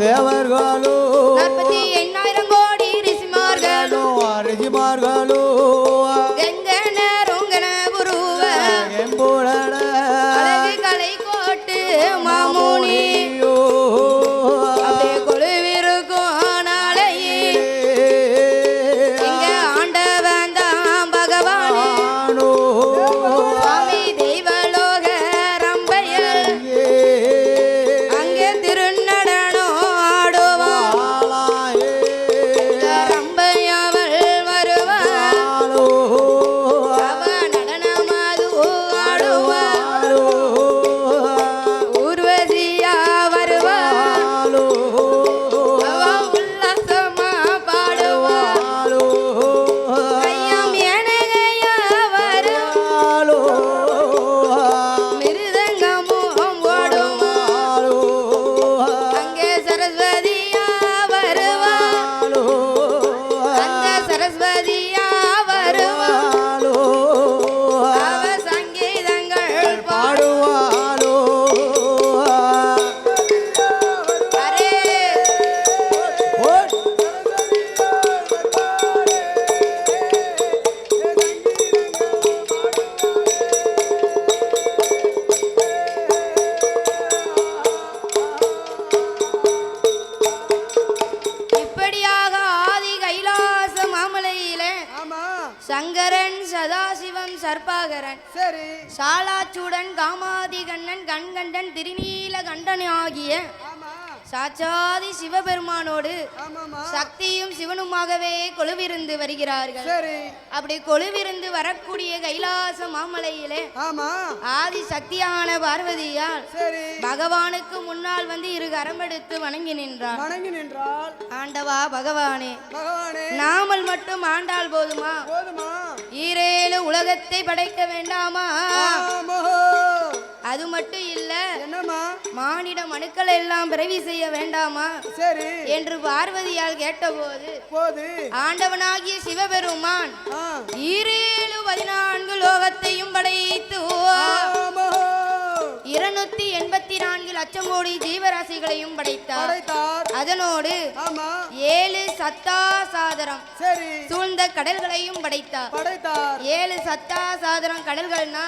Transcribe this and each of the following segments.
dela, largou Sankaran Sadasivam சர்பாகரன். சரி. சாலாச்சூடன் காமாதி கண்ணன் கண்கண்டன் திருநீல கண்டன் ஆகிய சாட்சாதி சிவபெருமானோடு சக்தியும் சிவனுமாகவே கொலுவிருந்து வருகிறார்கள். சரி. அப்படி கொலுவிருந்து வரக்கூடிய கைலாச மாமலையிலே ஆதி சக்தியான பார்வதியால் சரி. பகவானுக்கு முன்னால் வந்து இரு கரமெடுத்து வணங்கி நின்றார் வணங்கி நின்றால் ஆண்டவா பகவானே நாமல் மட்டும் ஆண்டால் போதுமா? ஈரேழு உலகத்தை படைக்க வேண்டாமா? மட்டும் இல்ல. என்னம்மா? மானிட மனுக்கள் எல்லாம் பிறவி செய்ய வேண்டாமா? சரி. என்று பார்வதியால் கேட்டபோது போது. ஆண்டவனாகிய சிவபெருமான். ஈரேழு பதினான்கு லோகத்தையும் படைத்து இருநூத்தி எண்பத்தி நான்கு லட்சம் கோடி ஜீவராசிகளையும் படைத்தார். அதனோடு ஏழு சத்தா சாதரம் சூழ்ந்த கடல்களையும் படைத்தார். ஏழு சத்தா சாதரம் கடல்கள்னா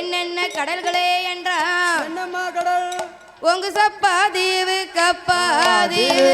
என்னென்ன கடல்களே என்றா? உங்க சப்பா தீவு கப்பா தீவு